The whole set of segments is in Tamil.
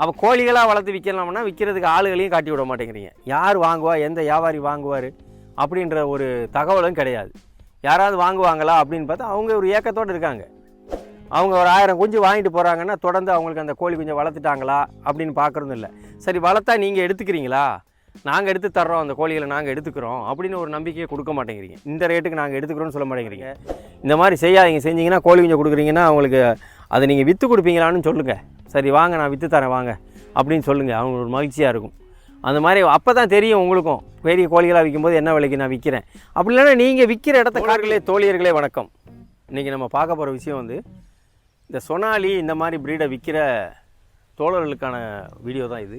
அப்போ கோழிகளாக வளர்த்து விற்கலாம்னா விற்கிறதுக்கு ஆளுகளையும் காட்டி விட மாட்டேங்கிறீங்க. யார் வாங்குவா எந்த வியாபாரி வாங்குவார் அப்படின்ற ஒரு தகவலும் கிடையாது. யாராவது வாங்குவாங்களா அப்படின்னு பார்த்தா அவங்க ஒரு ஏக்கத்தோடு இருக்காங்க. அவங்க ஒரு ஆயிரம் குஞ்சு வாங்கிட்டு போகிறாங்கன்னா தொடர்ந்து அவங்களுக்கு அந்த கோழி குஞ்சை வளர்த்துட்டாங்களா அப்படின்னு பார்க்குறதும் இல்லை. சரி வளர்த்தா நீங்கள் எடுத்துக்கிறீங்களா? நாங்கள் எடுத்து தர்றோம் அந்த கோழிகளை நாங்கள் எடுத்துக்கிறோம் அப்படின்னு ஒரு நம்பிக்கையை கொடுக்க மாட்டேங்கிறீங்க. இந்த ரேட்டுக்கு நாங்கள் எடுத்துக்கிறோம்னு சொல்ல மாட்டேங்கிறீங்க. இந்த மாதிரி செய்யாதீங்க. செஞ்சீங்கன்னா கோழி குஞ்சை கொடுக்குறீங்கன்னா அவங்களுக்கு அதை நீங்கள் விற்று கொடுப்பீங்களான்னு சொல்லுங்கள் சரி வாங்க நான் விற்று தரேன் வாங்க. அப்படின்னு சொல்லுங்கள் அவங்க ஒரு மகிழ்ச்சியாக இருக்கும். அந்த மாதிரி அப்போ தான் தெரியும் உங்களுக்கும். பெரிய கோழிகளாக விற்கும்போது என்ன விலைக்கு நான் விற்கிறேன் அப்படி இல்லைன்னா நீங்கள் விற்கிற இடத்த கார்களே தோழியர்களே வணக்கம். இன்றைக்கி நம்ம பார்க்க போகிற விஷயம் வந்து இந்த சொனாலி இந்த மாதிரி ப்ரீடை விற்கிற தோழர்களுக்கான வீடியோ தான் இது.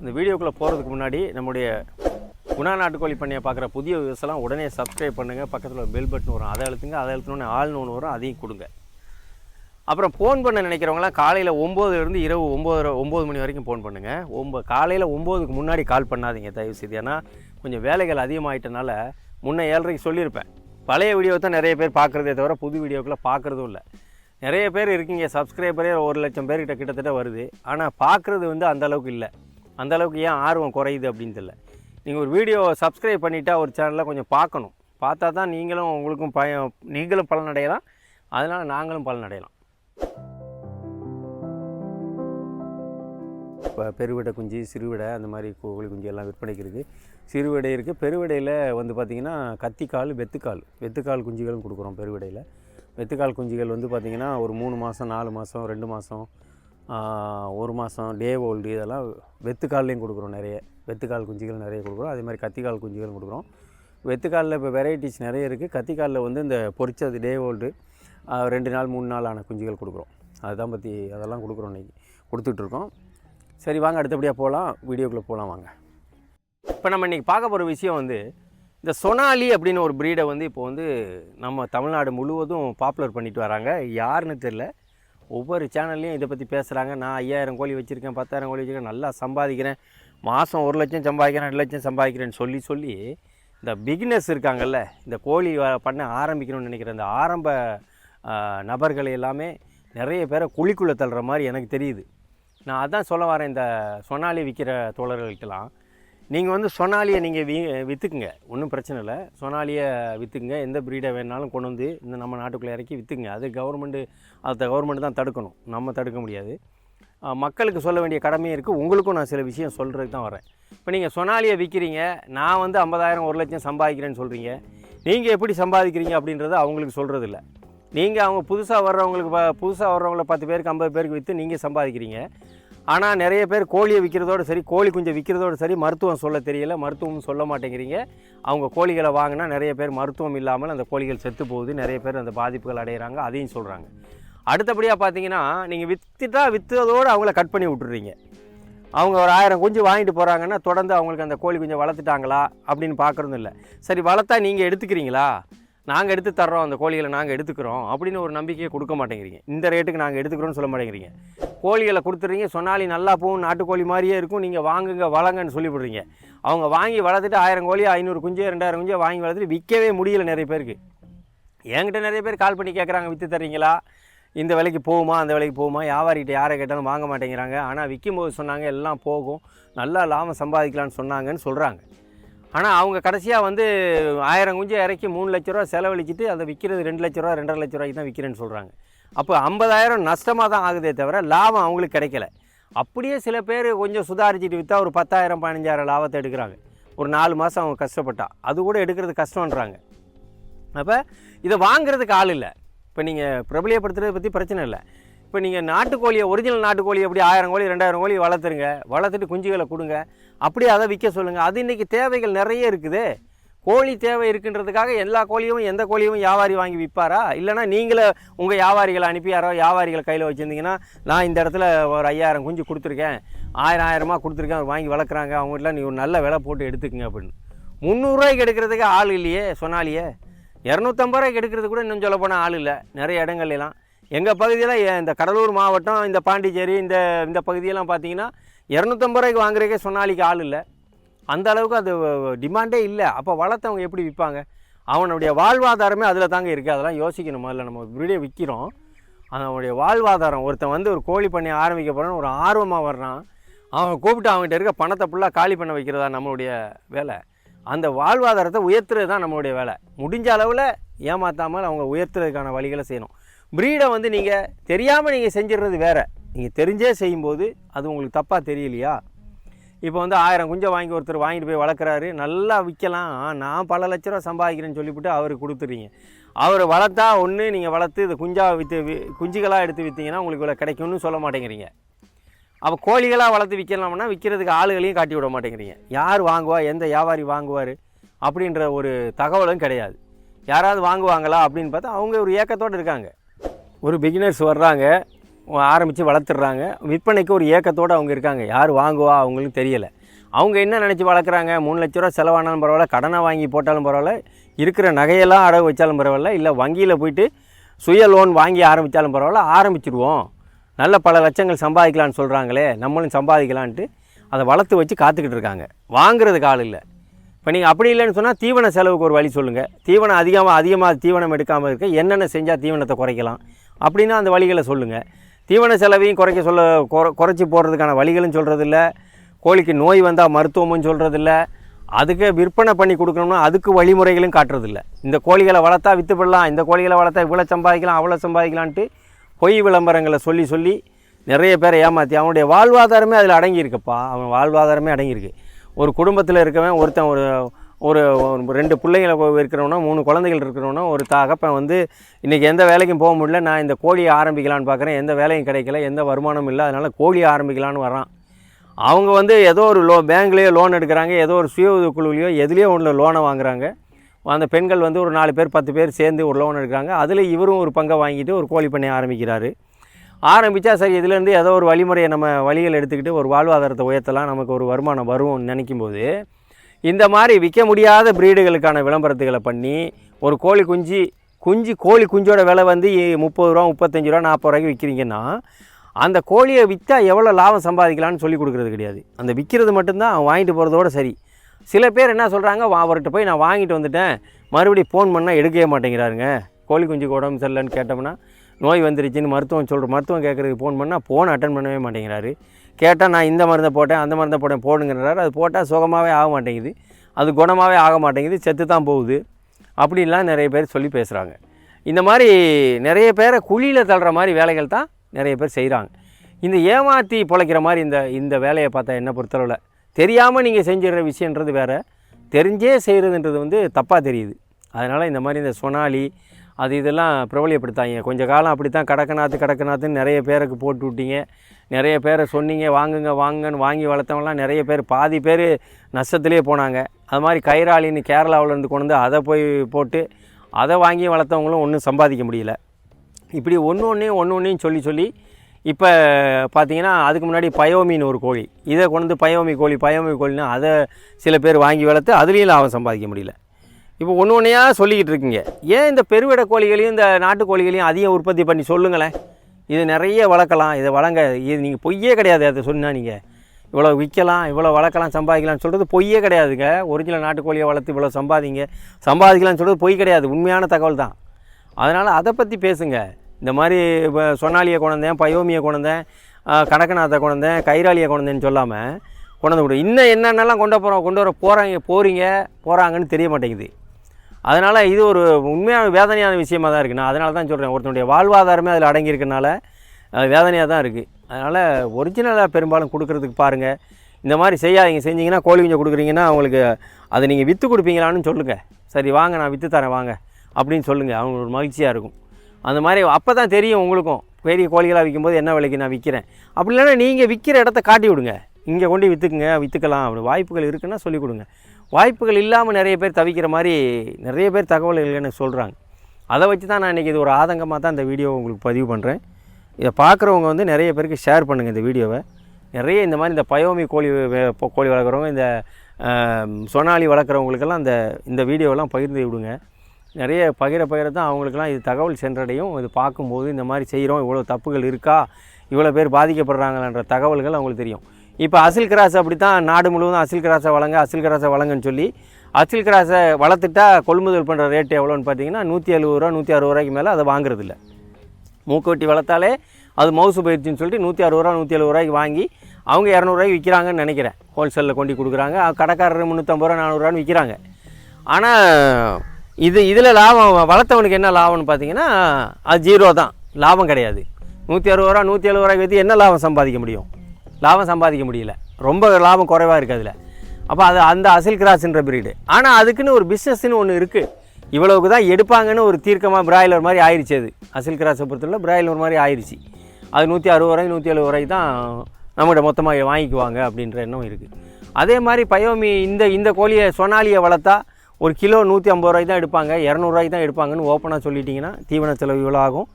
இந்த வீடியோக்குள்ளே போகிறதுக்கு முன்னாடி நம்முடைய குணா நாட்டுக்கோழி பண்ணையை பார்க்குற புதிய விவசாயம் உடனே சப்ஸ்கிரைப் பண்ணுங்கள் பக்கத்தில் பெல் பட்டன் வரும். அதை அழுத்துங்க. அதை அழுத்தினோடனே ஆள்னு ஒன்று வரும். அதையும் கொடுங்க. அப்புறம் ஃபோன் பண்ண நினைக்கிறவங்களாம் காலையில் ஒம்போதுலேருந்து இரவு ஒம்பது ஒம்பது மணி வரைக்கும் ஃபோன் பண்ணுங்கள் ஒம்ப காலையில் ஒம்போதுக்கு முன்னாடி கால் பண்ணாதீங்க தயவு செய்து ஏன்னா கொஞ்சம் வேலைகள் அதிகமாகிட்டனால முன்ன ஏழரைக்கு சொல்லியிருப்பேன். பழைய வீடியோ தான் நிறைய பேர் பார்க்குறதே தவிர புது வீடியோக்குள்ளே பார்க்குறதும் இல்லை. நிறைய பேர் இருக்கீங்க சப்ஸ்கிரைபரே ஒரு லட்சம் பேர்கிட்ட கிட்டத்தட்ட வருது. ஆனால் பார்க்குறது வந்து அந்தளவுக்கு இல்லை. அந்த அளவுக்கு ஏன் ஆர்வம் குறையுது அப்படின்னு தெரியல நீங்கள் ஒரு வீடியோ சப்ஸ்கிரைப் பண்ணிவிட்டா ஒரு சேனலில் கொஞ்சம் பார்க்கணும். பார்த்தா தான் நீங்களும் உங்களுக்கும் பய நீங்களும் பலனடையலாம். அதனால் நாங்களும் பலனடையலாம். இப்போ பெருவிடை குஞ்சு சிறுவிடை அந்த மாதிரி கோழி குஞ்சு எல்லாம் விற்பனைக்கு இருக்குது சிறுவிடை இருக்குது பெருவிடையில் வந்து பார்த்திங்கன்னா கத்திக்கால் வெத்துக்கால். வெத்துக்கால் குஞ்சுகளும் கொடுக்குறோம் பெருவிடையில். வெத்துக்கால் குஞ்சுகள் வந்து பார்த்திங்கன்னா ஒரு மூணு மாதம் நாலு மாதம் ரெண்டு மாதம் ஒரு மாதம் டே ஓல்டு இதெல்லாம் வெத்துக்கால்லையும் கொடுக்குறோம் நிறைய. வெத்துக்கால் குஞ்சுகள் நிறைய கொடுக்குறோம். அதே மாதிரி கத்திக்கால் குஞ்சுகளும் கொடுக்குறோம். வெத்துக்காலில் இப்போ வெரைட்டிஸ் நிறைய இருக்குது கத்திக்காலில் வந்து இந்த பொரிச்சது டே ஓல்டு ரெண்டு நாள் மூணு நாள் ஆன குஞ்சுகள் கொடுக்குறோம். அதுதான் பற்றி அதெல்லாம் கொடுக்குறோம் இன்றைக்கி கொடுத்துட்ருக்கோம். சரி வாங்க அடுத்தபடியாக போகலாம் வீடியோக்குள்ளே போகலாம் வாங்க. இப்போ நம்ம இன்றைக்கி பார்க்க போகிற விஷயம் வந்து இந்த சொனாலி அப்படின்னு ஒரு ப்ரீடை வந்து இப்போ வந்து நம்ம தமிழ்நாடு முழுவதும் பாப்புலர் பண்ணிட்டு வராங்க. யாருன்னு தெரில ஒவ்வொரு சேனல்லையும் இதை பற்றி பேசுகிறாங்க நான் ஐயாயிரம் கோழி வச்சுருக்கேன் பத்தாயிரம் கோழி வச்சுருக்கேன் நல்லா சம்பாதிக்கிறேன். மாதம் ஒரு லட்சம் சம்பாதிக்கிறேன் ரெண்டு லட்சம் சம்பாதிக்கிறேன்னு சொல்லி சொல்லி இந்த பிகினஸ் இருக்காங்கல்ல இந்த கோழி பண்ண ஆரம்பிக்கணும்னு நினைக்கிற இந்த ஆரம்ப நபர்களை எல்லாமே நிறைய பேரை குழிக்குள்ளே தள்ளுற மாதிரி எனக்கு தெரியுது. நான் அதான் சொல்ல வரேன் இந்த சொனாலி விற்கிற தோழர்களுக்கெல்லாம் நீங்கள் வந்து சொனாலியை நீங்கள் வி விற்றுக்குங்க ஒன்றும் பிரச்சனை இல்லை. சொனாலியை விற்றுக்குங்க எந்த ப்ரீடை வேணாலும் கொண்டு வந்து இந்த நம்ம நாட்டுக்குள்ளே இறக்கி விற்றுக்குங்க அது கவர்மெண்ட்டு அதை கவர்மெண்ட் தான் தடுக்கணும். நம்ம தடுக்க முடியாது. மக்களுக்கு சொல்ல வேண்டிய கடமையும் இருக்குது உங்களுக்கும் நான் சில விஷயம் சொல்கிறதுக்கு தான் வரேன். இப்போ நீங்கள் சொனாலியை விற்கிறீங்க நான் வந்து ஐம்பதாயிரம் ஒரு லட்சம் சம்பாதிக்கிறேன்னு சொல்கிறீங்க நீங்கள் எப்படி சம்பாதிக்கிறீங்க அப்படின்றத அவங்களுக்கு சொல்கிறது இல்லை. நீங்கள் அவங்க புதுசாக வர்றவங்களுக்கு ப- புதுசாக வர்றவங்கள பத்து பேருக்கு ஐம்பது பேருக்கு விற்று நீங்கள் சம்பாதிக்கிறீங்க. ஆனால் நிறைய பேர் கோழியை விற்கிறதோட சரி கோழி குஞ்சை விற்கிறதோட சரி மருத்துவம் சொல்ல தெரியல. மருத்துவம் சொல்ல மாட்டேங்கிறீங்க. அவங்க கோழிகளை வாங்கினா நிறைய பேர் மருத்துவம் இல்லாமல் அந்த கோழிகள் செத்து போகுது. நிறைய பேர் அந்த பாதிப்புகள் அடைகிறாங்க அதையும் சொல்கிறாங்க அடுத்தபடியாக பார்த்தீங்கன்னா நீங்கள் விற்றுட்டா விற்றதோடு அவங்கள கட் பண்ணி விட்டுறீங்க. அவங்க ஒரு ஆயிரம் குஞ்சு வாங்கிட்டு போகிறாங்கன்னா தொடர்ந்து அவங்களுக்கு அந்த கோழி குஞ்சை வளர்த்துட்டாங்களா அப்படின்னு பார்க்குறதும் இல்லை. சரி வளர்த்தா நீங்கள் எடுத்துக்கிறீங்களா? நாங்கள் எடுத்து தர்றோம் அந்த கோழிகளை நாங்கள் எடுத்துக்கிறோம் அப்படின்னு ஒரு நம்பிக்கையை கொடுக்க மாட்டேங்கிறீங்க. இந்த ரேட்டுக்கு நாங்கள் எடுத்துக்கிறோம்னு சொல்ல மாட்டேங்கிறீங்க. கோழிகளை கொடுத்துறீங்க சொன்னாலே நல்லா போகும் நாட்டுக்கோழி மாதிரியே இருக்கும். நீங்கள் வாங்குங்க வளங்கன்னு சொல்லி விடுறீங்க அவங்க வாங்கி வளர்த்துட்டு ஆயிரம் கோழி ஐநூறு குஞ்சு ரெண்டாயிரம் குஞ்சு வாங்கி வளர்த்துட்டு விற்கவே முடியல நிறைய பேருக்கு. என்கிட்ட நிறைய பேர் கால் பண்ணி கேட்குறாங்க விற்று தர்றீங்களா? இந்த விலைக்கு போகுமா? அந்த விலைக்கு போகுமா? வியாபாரிகிட்ட யாரை கேட்டாலும் வாங்க மாட்டேங்கிறாங்க. ஆனால் விற்கும்போது சொன்னாங்க எல்லாம் போகும். நல்லா லாபம் சம்பாதிக்கலான்னு சொன்னாங்கன்னு சொல்கிறாங்க ஆனால் அவங்க கடைசியாக வந்து ஆயிரம் குஞ்சு இறக்கி மூணு லட்ச ரூபா செலவழிச்சிட்டு அதை விற்கிறது ரெண்டு லட்ச ரூபா ரெண்டரை லட்ச ரூபாய்க்கு தான் விற்கிறேன்னு சொல்கிறாங்க அப்போ ஐம்பதாயிரம் நஷ்டமாக தான் ஆகுதே தவிர லாபம் அவங்களுக்கு கிடைக்கல. அப்படியே சில பேர் கொஞ்சம் சுதாரிச்சுட்டு விற்றா ஒரு பத்தாயிரம் பதினஞ்சாயிரம் லாபத்தை எடுக்கிறாங்க. ஒரு நாலு மாதம் அவங்க கஷ்டப்பட்டா. அது கூட எடுக்கிறது கஷ்டம்ன்றாங்க. அப்போ இதை வாங்குறதுக்கு ஆள் இல்லை. இப்போ நீங்கள் பிரபலியப்படுத்துறதை பற்றி பிரச்சனை இல்லை. இப்போ நீங்கள் நாட்டுக்கோழியை ஒரிஜினல் நாட்டுக்கோழி எப்படி ஆயிரம் கோழி ரெண்டாயிரம் கோழி வளர்த்துருங்க வளர்த்துட்டு குஞ்சுகளை கொடுங்க அப்படியே அதை விற்க சொல்லுங்கள் அது இன்றைக்கி தேவைகள் நிறைய இருக்குது. கோழி தேவை இருக்குன்றதுக்காக எல்லா கோழியும் எந்த கோழியும் வியாபாரி வாங்கி விற்பாரா? இல்லைனா நீங்களே உங்கள் வியாபாரிகளை அனுப்பி யாரோ வியாபாரிகளை கையில் வச்சுருந்தீங்கன்னா நான் இந்த இடத்துல ஒரு ஐயாயிரம் குஞ்சு கொடுத்துருக்கேன். ஆயிரம் ஆயிரமாக கொடுத்துருக்கேன் அவர் வாங்கி வளர்க்குறாங்க. அவங்ககிட்ட நீ ஒரு நல்ல விலை போட்டு எடுத்துக்கங்க அப்படின்னு. முந்நூறுரூவாய்க்கு எடுக்கிறதுக்கு ஆள் இல்லையே சொன்னாலியே இரநூத்தம்பது ரூபாய்க்கு எடுக்கிறது கூட இன்னும் சொல்ல போனால் ஆள் இல்லை. நிறைய இடங்கள்லாம் எங்கள் பகுதியில் இந்த கடலூர் மாவட்டம் இந்த பாண்டிச்சேரி இந்த இந்த பகுதியெல்லாம் பார்த்தீங்கன்னா இரநூத்தம்பது ரூபாய்க்கு வாங்குறதுக்கே சொன்னாலிக்கு ஆள் இல்லை. அந்த அளவுக்கு அது டிமாண்டே இல்லை. அப்போ வளர்த்தவங்க எப்படி விற்பாங்க அவனுடைய வாழ்வாதாரமே அதில் தாங்க இருக்குது அதெல்லாம் யோசிக்கணும் முதல்ல. நம்ம இப்படியே விற்கிறோம் அவனுடைய வாழ்வாதாரம் ஒருத்தன் வந்து ஒரு கோழி பண்ணி ஆரம்பிக்க போகிறான்னு ஒரு ஆர்வமாக வர்றான். அவன் கூப்பிட்டு அவன்கிட்ட இருக்க பணத்தை ஃபுல்லாக காலி பண்ண வைக்கிறதா நம்மளுடைய வேலை. அந்த வாழ்வாதாரத்தை உயர்த்துறது தான் நம்மளுடைய வேலை. முடிஞ்ச அளவில் ஏமாற்றாமல் அவங்க உயர்த்துறதுக்கான வழிகளை செய்யணும். ப்ரீடை வந்து நீங்கள் தெரியாமல் நீங்கள் செஞ்சிடுறது வேறு. நீங்கள் தெரிஞ்சே செய்யும்போது அது உங்களுக்கு தப்பாக தெரியலையா? இப்போ வந்து ஆயிரம் குஞ்சை வாங்கி ஒருத்தர் வாங்கிட்டு போய் வளர்க்குறாரு நல்லா விற்கலாம் நான் பல லட்ச ரூபா சம்பாதிக்கிறேன்னு சொல்லிவிட்டு அவருக்கு கொடுத்துறீங்க அவர் வளர்த்தா ஒன்று நீங்கள் வளர்த்து இது குஞ்சா விற்று குஞ்சுகளாக எடுத்து விற்றீங்கன்னா உங்களுக்கு இவ்வளோ கிடைக்கும்னு சொல்ல மாட்டேங்கிறீங்க. அப்போ கோழிகளாக வளர்த்து விற்கலாம்னா விற்கிறதுக்கு ஆளுகளையும் காட்டி விட மாட்டேங்கிறீங்க. யார் வாங்குவா எந்த வியாபாரி வாங்குவார் அப்படின்ற ஒரு தகவலும் கிடையாது. யாராவது வாங்குவாங்களா அப்படின்னு பார்த்தா அவங்க ஒரு ஏக்கத்தோடு இருக்காங்க. ஒரு பிகினர்ஸ் வர்றாங்க ஆரம்பித்து வளர்த்துடுறாங்க விற்பனைக்கு ஒரு ஏக்கத்தோடு அவங்க இருக்காங்க. யார் வாங்குவா அவங்களுக்கு தெரியலை. அவங்க என்ன நினச்சி வளர்க்குறாங்க? மூணு லட்ச ரூபா செலவானாலும் பரவாயில்ல கடனை வாங்கி போட்டாலும் பரவாயில்ல இருக்கிற நகையெல்லாம் அடகு வச்சாலும் பரவாயில்ல இல்லை வங்கியில் போயிட்டு சுய லோன் வாங்கி ஆரம்பித்தாலும் பரவாயில்ல ஆரம்பிச்சிடுவோம் நல்ல பல லட்சங்கள் சம்பாதிக்கலான்னு சொல்கிறாங்களே நம்மளும் சம்பாதிக்கலான்ட்டு அதை வளர்த்து வச்சு காத்துக்கிட்டு இருக்காங்க. வாங்குறதுக்கு ஆள் இல்லை. இப்போ நீங்கள் அப்படி இல்லைன்னு சொன்னால் தீவன செலவுக்கு ஒரு வழி சொல்லுங்கள் தீவனம் அதிகமாக அதிகமாக தீவனம் எடுக்காமல் இருக்க என்னென்ன செஞ்சால் தீவனத்தை குறைக்கலாம்? அப்படின்னா அந்த வழிகளை சொல்லுங்கள் தீவன செலவையும் குறைக்க சொல்ல குறை குறைச்சி போடுறதுக்கான வழிகளும் சொல்கிறதில்ல கோழிக்கு நோய் வந்தால் மருத்துவமும் சொல்கிறதில்ல அதுக்கு விற்பனை பண்ணி கொடுக்கணும்னா அதுக்கு வழிமுறைகளும் காட்டுறதில்ல. இந்த கோழிகளை வளர்த்தா விற்று விடலாம் இந்த கோழிகளை வளர்த்தா இவ்வளோ சம்பாதிக்கலாம் அவ்வளோ சம்பாதிக்கலான்ட்டு பொய் விளம்பரங்களை சொல்லி சொல்லி நிறைய பேரை ஏமாற்றி அவனுடைய வாழ்வாதாரமே அதில் அடங்கியிருக்குப்பா. அவன் வாழ்வாதாரமே அடங்கியிருக்கு. ஒரு குடும்பத்தில் இருக்கவன் ஒருத்தன் ஒரு ஒரு ரெண்டு பிள்ளைங்களை கொ- இருக்கிறவனோ மூணு குழந்தைகள் இருக்கிறவனோ ஒரு தகப்பன் வந்து இன்றைக்கி எந்த வேலைக்கும் போக முடியல நான் இந்த கோழியை ஆரம்பிக்கலான்னு பார்க்குறேன் எந்த வேலையும் கிடைக்கல எந்த வருமானமும் இல்லை அதனால் கோழியை ஆரம்பிக்கலான்னு வரான் அவங்க வந்து ஏதோ ஒரு லோ பேங்க்லேயோ லோன் எடுக்கிறாங்க ஏதோ ஒரு சுய உதவி குழுவிலையோ எதுலேயோ ஒன்றில் லோனை வாங்குறாங்க. அந்த பெண்கள் வந்து ஒரு நாலு பேர் பத்து பேர் சேர்ந்து ஒரு லோன் எடுக்கிறாங்க. அதில் இவரும் ஒரு பங்கை வாங்கிட்டு ஒரு கோழி பண்ணை ஆரம்பிக்கிறாரு. ஆரம்பித்தா சரி இதுலேருந்து ஏதோ ஒரு வழிமுறையை நம்ம வழிகள் எடுத்துக்கிட்டு ஒரு வாழ்வாதாரத்தை உயர்த்தலாம் நமக்கு ஒரு வருமானம் வரும்னு நினைக்கும் போது இந்த மாதிரி விற்க முடியாத ப்ரீடுகளுக்கான விளம்பரத்துகளை பண்ணி ஒரு கோழி குஞ்சு குஞ்சு கோழி குஞ்சோட விலை வந்து முப்பது ரூபா முப்பத்தஞ்சு ரூபா நாற்பது ரூபாய்க்கு விற்கிறீங்கன்னா அந்த கோழியை விற்றா எவ்வளோ லாபம் சம்பாதிக்கலாம்னு சொல்லி கொடுக்குறது கிடையாது. அந்த விற்கிறது மட்டும்தான் அவன் வாங்கிட்டு போகிறதோட சரி. சில பேர் என்ன சொல்கிறாங்க அவர்கிட்ட போய் நான் வாங்கிட்டு வந்துட்டேன். மறுபடியும் ஃபோன் பண்ணால் எடுக்கவே மாட்டேங்கிறாருங்க. கோழி குஞ்சுக்கு உடம்பு சரியில்லைன்னு கேட்டோம்னா நோய் வந்துருச்சுன்னு மருத்துவம் சொல்கிற மருத்துவம் கேட்குறதுக்கு ஃபோன் பண்ணால் ஃபோன் அட்டன் பண்ணவே மாட்டேங்கிறாரு. கேட்டால் நான் இந்த மருந்தை போட்டேன் அந்த மருந்தை போட்டேன் போடுங்கிறாரு அது போட்டால் சுகமாகவே ஆக மாட்டேங்குது. அது குணமாகவே ஆக மாட்டேங்குது செத்து தான் போகுது. அப்படின்லாம் நிறைய பேர் சொல்லி பேசுகிறாங்க இந்த மாதிரி நிறைய பேரை குழியில் தள்ளுற மாதிரி வேலைகள் தான் நிறைய பேர் செய்கிறாங்க இந்த ஏமாற்றி பிழைக்கிற மாதிரி இந்த இந்த வேலையை பார்த்தா என்ன பொறுத்தளவில்? தெரியாமல் நீங்கள் செஞ்சிடுற விஷயன்றது வேறு. தெரிஞ்சே செய்கிறதுன்றது வந்து தப்பாக தெரியுது. அதனால் இந்த மாதிரி இந்த சொனாலி அது இதெல்லாம் பிரபலியப்படுத்தாங்க கொஞ்ச காலம் அப்படி தான் கடக்கநாத்து கடக்கநாத்துன்னு நிறைய பேருக்கு போட்டு விட்டீங்க. நிறைய பேரை சொன்னீங்க வாங்குங்க வாங்குங்கன்னு வாங்கி வளர்த்தவங்களாம் நிறைய பேர் பாதி பேர் நஷ்டத்துலேயே போனாங்க. அது மாதிரி கைராளின்னு கேரளாவிலேருந்து கொண்டு வந்து அதை போய் போட்டு அதை வாங்கி வளர்த்தவங்களும் ஒன்றும் சம்பாதிக்க முடியல. இப்படி ஒன்று ஒன்றையும் ஒன்று ஒன்றையும் சொல்லி சொல்லி இப்போ பார்த்தீங்கன்னா அதுக்கு முன்னாடி பயோமின்னு ஒரு கோழி. இதை கொண்டு வந்து பயோமி கோழி பயோமி கோழின்னு அதை சில பேர் வாங்கி வளர்த்து அதுலேயும் லாபம் சம்பாதிக்க முடியல. இப்போ ஒன்று ஒன்றையாக சொல்லிக்கிட்டு இருக்கீங்க. ஏன் இந்த பெருவிட கோழிகளையும் இந்த நாட்டு கோழிகளையும் அதிகம் உற்பத்தி பண்ணி சொல்லுங்களேன். இது நிறைய வளர்க்கலாம் இதை வளங்க இது நீங்கள் பொய்யே கிடையாது அதை சொன்னால் நீங்கள் இவ்வளோ விற்கலாம் இவ்வளோ வளர்க்கலாம் சம்பாதிக்கலாம்னு சொல்கிறது பொய்யே கிடையாதுங்க. ஒரிஜினல் நாட்டுக்கோழியை வளர்த்து இவ்வளோ சம்பாதிங்க. சம்பாதிக்கலாம்னு சொல்கிறது பொய் கிடையாது உண்மையான தகவல் தான். அதனால் அதை பற்றி பேசுங்க. இந்த மாதிரி இப்போ சொன்னாலியை கொண்டேன் பயோமியை கொண்டேன் கடக்கநாத்தை கொண்டேன் கைராலியை கொண்டேன்னு சொல்லாமல் கொண்டு விடும் இன்னும் என்னென்னலாம் கொண்டு போகிறோம் கொண்டு வர போகிறாங்க போகிறீங்க போகிறாங்கன்னு தெரிய மாட்டேங்குது. அதனால் இது ஒரு உண்மையான வேதனையான விஷயமா தான் இருக்குது நான் அதனால தான் சொல்கிறேன் ஒருத்தனுடைய வாழ்வாதாரமே அதில் அடங்கியிருக்கனால வேதனையாக தான் இருக்குது அதனால் ஒரிஜினலாக பெரும்பாலும் கொடுக்கறதுக்கு பாருங்கள் இந்த மாதிரி செய்யாதீங்க. செஞ்சீங்கன்னா கோழி குஞ்சை கொடுக்குறீங்கன்னா அவங்களுக்கு அதை நீங்கள் விற்று கொடுப்பீங்களான்னு சொல்லுங்கள் சரி வாங்க நான் விற்று தரேன் வாங்க. அப்படின்னு சொல்லுங்கள் அவங்களுக்கு ஒரு மகிழ்ச்சியாக இருக்கும். அந்த மாதிரி அப்போ தான் தெரியும் உங்களுக்கும். பெரிய கோழிகளாக விற்கும்போது என்ன விலைக்கு நான் விற்கிறேன் அப்படி இல்லைன்னா நீங்கள் விற்கிற இடத்த காட்டி விடுங்க. இங்கே கொண்டு விற்றுக்குங்க விற்றுக்கலாம் அப்படி வாய்ப்புகள் இருக்குன்னா சொல்லிக் கொடுங்க. வாய்ப்புகள் இல்லாமல் நிறைய பேர் தவிக்கிற மாதிரி நிறைய பேர் தகவல்கள் எனக்கு சொல்கிறாங்க. அதை வச்சு தான் நான் இன்றைக்கி இது ஒரு ஆதங்கமாக தான் இந்த வீடியோவை உங்களுக்கு பதிவு பண்ணுறேன். இதை பார்க்குறவங்க வந்து நிறைய பேருக்கு ஷேர் பண்ணுங்கள் இந்த வீடியோவை. நிறைய இந்த மாதிரி இந்த பயோமி கோழி கோழி வளர்க்குறவங்க இந்த சொனாலி வளர்க்குறவங்களுக்கெல்லாம் இந்த இந்த வீடியோவெல்லாம் பகிர்ந்து விடுங்க. நிறைய பகிர பகிர தான் அவங்களுக்கெல்லாம் இது தகவல் சென்றடையும். இது பார்க்கும்போது இந்த மாதிரி செய்கிறோம் இவ்வளோ தப்புகள் இருக்கா இவ்வளோ பேர் பாதிக்கப்படுறாங்களான்ற தகவல்கள் அவங்களுக்கு தெரியும். இப்போ அசில் கிராஸ் அப்படி தான் நாடு முழுவதும் அசில் கிராஸை வழங்க அசில் கிராஸை வழங்கன்னு சொல்லி அசில் கிராஸை வளர்த்துட்டா கொள்முதல் பண்ணுற ரேட் எவ்வளோன்னு பார்த்தீங்கன்னா நூற்றி எழுபது ரூபா நூற்றி அறுபது ரூபாய்க்கு மேலே அதை வாங்குறதில்ல. மூக்குவட்டி வளர்த்தாலே அது மவுசு பயிற்சின்னு சொல்லிட்டு நூற்றி அறுபது ரூபா நூற்றி எழுபது ரூபாய்க்கு வாங்கி அவங்க இரநூறுவாய்க்கு விற்கிறாங்கன்னு நினைக்கிறேன். ஹோல்சேலில் கொண்டு கொடுக்குறாங்க. கடைக்காரர் முந்நூற்றம்பது ரூபா நானூறுரூவான்னு விற்கிறாங்க. ஆனால் இது இதில் லாபம் வளர்த்தவனுக்கு என்ன லாபம்னு பார்த்தீங்கன்னா அது ஜீரோ தான். லாபம் கிடையாது. நூற்றி அறுபது ரூபா நூற்றி எழுபது ரூபாய்க்கு வைத்து என்ன லாபம் சம்பாதிக்க முடியும்? லாபம் சம்பாதிக்க முடியல. ரொம்ப லாபம் குறைவாக இருக்குது அதில். அப்போ அது அந்த அசில் கிராஸ்ன்ற பிரீடு ஆனால் அதுக்குன்னு ஒரு பிஸ்னஸ்ன்னு ஒன்று இருக்குது இவ்வளவுக்கு தான் எடுப்பாங்கன்னு ஒரு தீர்க்கமாக பிராய்லர் மாதிரி ஆயிடுச்சு அது. அசில் கிராஸை பொறுத்தவரை பிராய்லர் மாதிரி ஆயிடுச்சு அது நூற்றி அறுபது ரூபாய் நூற்றி எழுபது ரூபாய்க்கு தான் நம்மகிட்ட மொத்தமாக வாங்கிக்குவாங்க அப்படின்ற எண்ணம் இருக்குது அதே மாதிரி பயோமி இந்த இந்த கோழியை சொனாலியை வளர்த்தா ஒரு கிலோ நூற்றி ஐம்பது ரூபாய்க்கு தான் எடுப்பாங்க. இரநூறுவாய்க்கு தான் எடுப்பாங்கன்னு ஓப்பனாக சொல்லிட்டிங்கன்னா தீவன செலவு இவ்வளோ ஆகும்.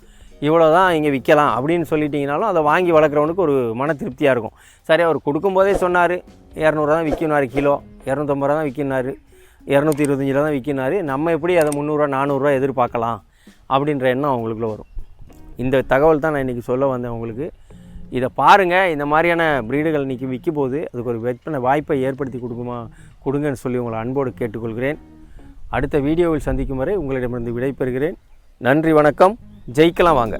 இவ்வளோ தான் இங்கே விற்கலாம் அப்படின்னு சொல்லிட்டீங்கனாலும் அதை வாங்கி வளர்க்குறவனுக்கு ஒரு மன திருப்தியாக இருக்கும். சரி அவர் கொடுக்கும்போதே சொன்னார் இரநூறுவா தான் விற்கினார் கிலோ இரநூத்தம்பது ரூபா தான் விற்கினாரு இரநூத்தி இருபத்தஞ்சி ரூபா தான் விற்கினாரு நம்ம எப்படி அதை முந்நூறுரூவா நானூறுரூவா எதிர்பார்க்கலாம்? அப்படின்ற எண்ணம் அவங்களுக்குள்ள வரும். இந்த தகவல் தான் நான் இன்றைக்கி சொல்ல வந்தேன் உங்களுக்கு. இதை பாருங்கள் இந்த மாதிரியான ப்ரீடுகள் இன்றைக்கி விற்கும் போது அதுக்கு ஒரு விற்பனை வாய்ப்பை ஏற்படுத்தி கொடுக்குமா கொடுங்கன்னு சொல்லி உங்களை அன்போடு கேட்டுக்கொள்கிறேன். அடுத்த வீடியோவில் சந்திக்கும் வரை உங்களிடமிருந்து விடைபெறுகிறேன். நன்றி வணக்கம். ஜெயிக்கலாம் வாங்க.